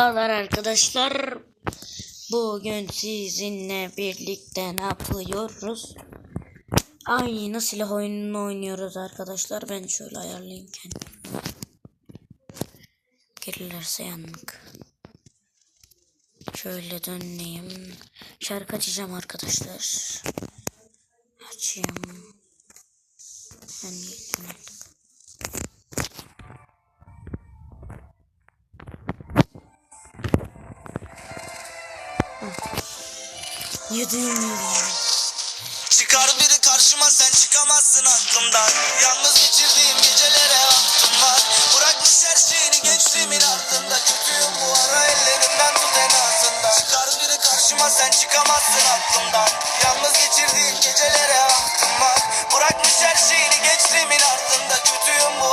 Merhabalar arkadaşlar. Bugün sizinle birlikte ne yapıyoruz? Aynı silah oyununu oynuyoruz arkadaşlar. Ben şöyle ayarlayayım kendimi. Gelirlerse yandık. Şöyle döneyim. Şarkı açacağım arkadaşlar. Açayım. Ben Yudum Çıkar biri karşıma sen çıkamazsın aklımdan. Yalnız geçirdiğim gecelere vaktim var. Bırakmış her şeyini gençliğimin ardında. Kötüyüm bu ara ellerimden tut en azından. Çıkar biri karşıma sen çıkamazsın aklımdan. Yalnız geçirdiğim gecelere vaktim var. Bırakmış her şeyini gençliğimin ardında. Kötüyüm bu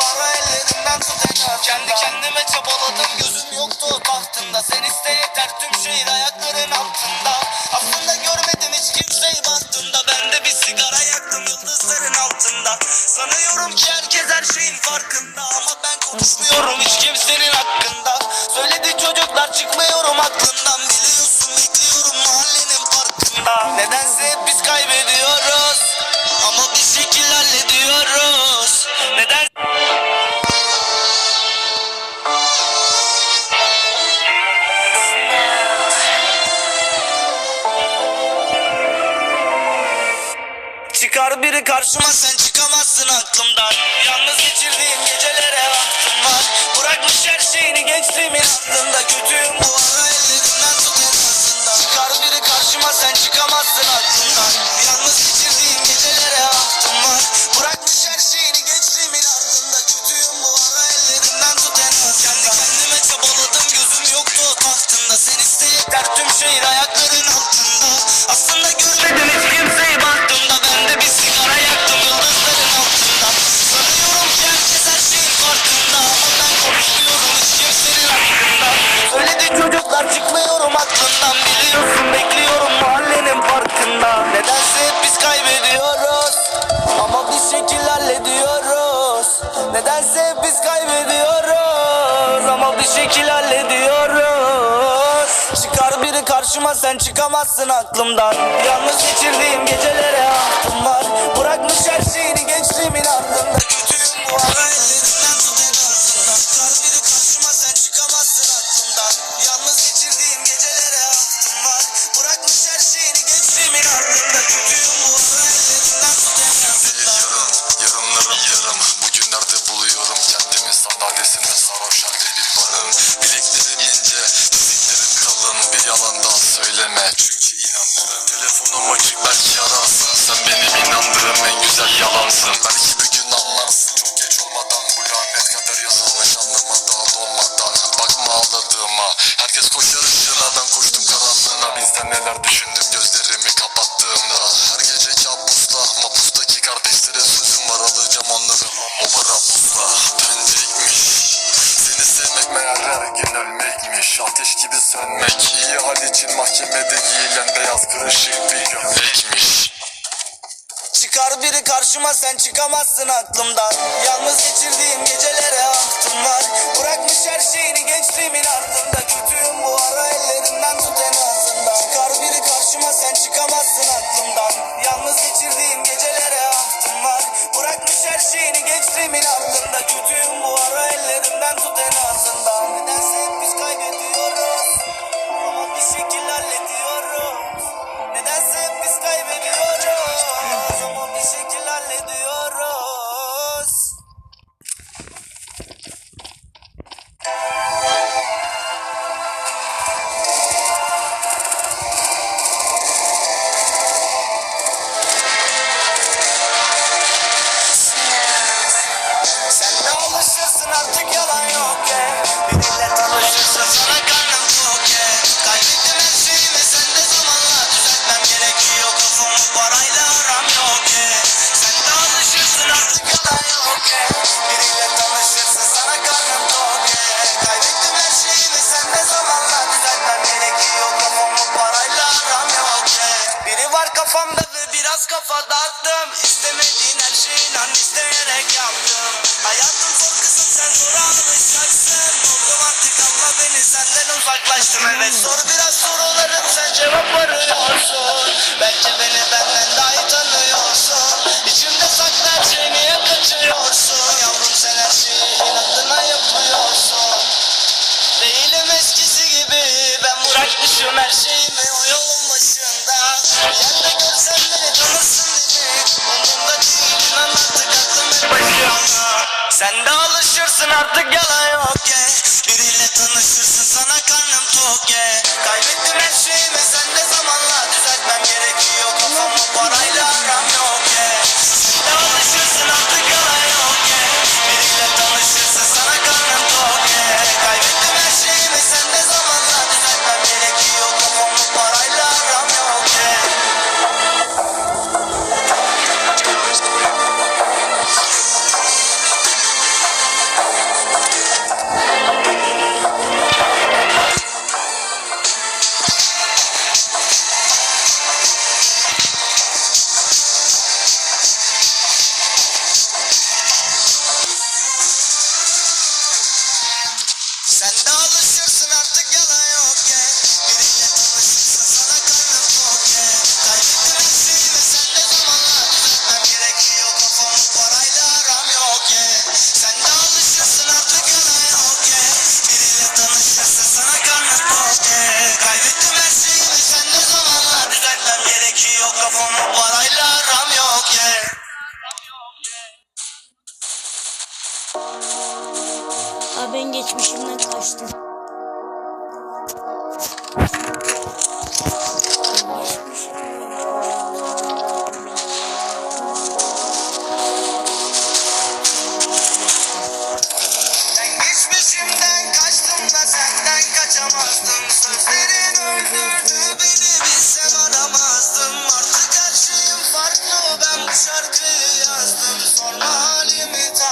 Biri karşıma sen çıkamazsın aklımdan. Yalnız geçirdiğim gecelere vaktim var. Bırakmış her şeyini gençliğimin ardında Kötüyüm bu şekil hallediyoruz. Çıkar biri karşıma sen çıkamazsın aklımdan. Yalnız geçirdiğim gecelere aklım var. Bırakmış her şeyini gençliğimin ardında. Kötüyüm bu ara ellerinden tut en azından Çıkar söyleme. Çünkü inanırım Telefonum açık belki ararsın Sen benim inandığım en güzel yalansın. Belki bir gün anlarsın. Çok geç olmadan Bu lanet kadar yazılmış anlama daha dolmadan Bakma ağladığıma. Herkes koşar ışığına koştum karanlığına. Bilsen neler düşündüm gözlerimi kapattığımda. Her gece kabusla. Mapustaki kardeşlere sözüm var. Alacağım onları. Obara pusla Dönecekmiş. Seni sevmek meğer her gün ölmekmiş. Ateş gibi sönmek iyi hal için mahkemede giyilen beyaz kırışık bir gömlekmiş Çıkar biri karşıma sen çıkamazsın aklımdan. Yalnız geçirdiğim gecelere ahtım var. Bırakmış her şeyini gençliğimin ardında. Kötüyüm bu ara ellerinden tut en azından. Çıkar biri karşıma sen çıkamazsın aklımdan. Yalnız geçirdiğim gecelere kafa dağıttım. İstemediğin her şeyin an isteyerek yaptım. Hayatım zor kızım sen zora alışacaksın Oldum artık ama beni. Senden uzak yaklaştım evet. Sor biraz sorularım sen cevap arıyorsun Bence beni benden daha iyi tanıyorsun. İçimde saklı her şey niye kaçıyorsun Yavrum sen her şeyi inadına yapıyorsun. Değilim eskisi gibi. Ben bırakmışım her şeyimi o yolun başında. Bir Sen de alışırsın artık yalan yok ye Biriyle tanışırsın sana karnım tok ye Kaybettim her şeyimi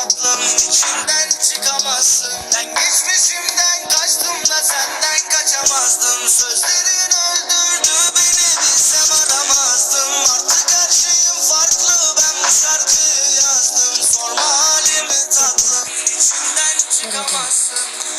tatlım içinden çıkamazsın. Ben geçmişimden kaçtım da senden kaçamazdım. Sözlerin öldürdü beni bilsem aramazdım Artık her şeyim farklı ben bu şarkıyı yazdım. Sorma halimi tatlım içinden çıkamazsın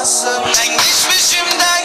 çıkamazsın Ben geçmişimden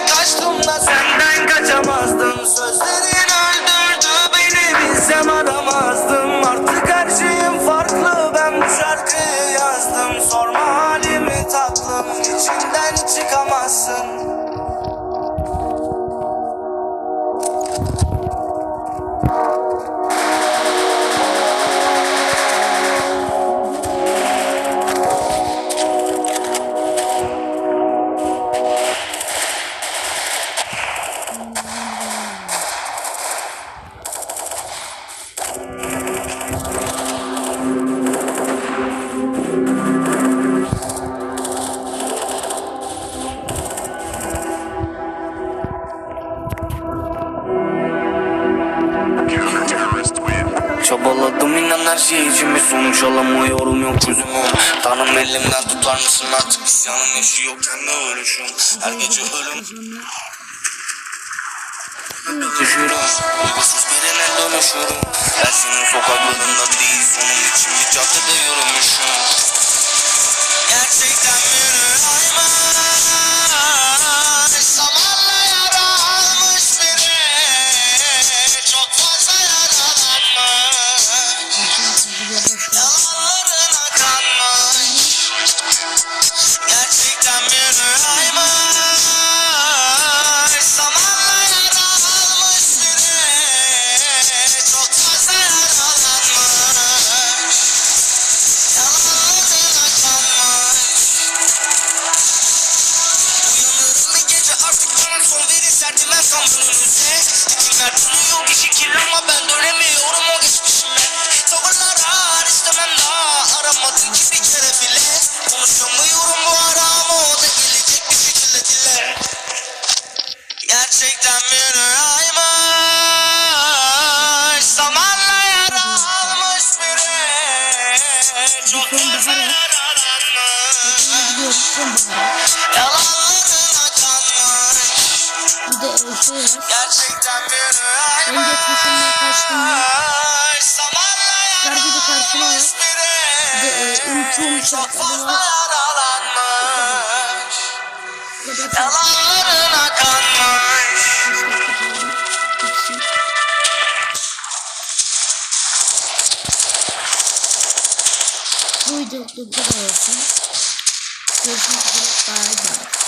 için bir sonuç alamıyorum yok. Çözümüm Tanrım elimden tutar mısın artık? İsyanım yaşıyor kendi ölüşüm Her gece ölüm. Düşüyorum Uykusuz birine dönüşüyorum. Her şeyin sokaklarında değil Sonum için bir caddede yürümüşüm Gerçekten Sandım size Vermiyor ki şekil ama ben dönemiyorum Geçmişimden kaçtım. Dergi de karşıma ya. Ve e, unutuyormuş arkadaşlar. Yalanlarına kanmış Bu videoda bu kadar olsun. Görüşmek üzere. Bye bye.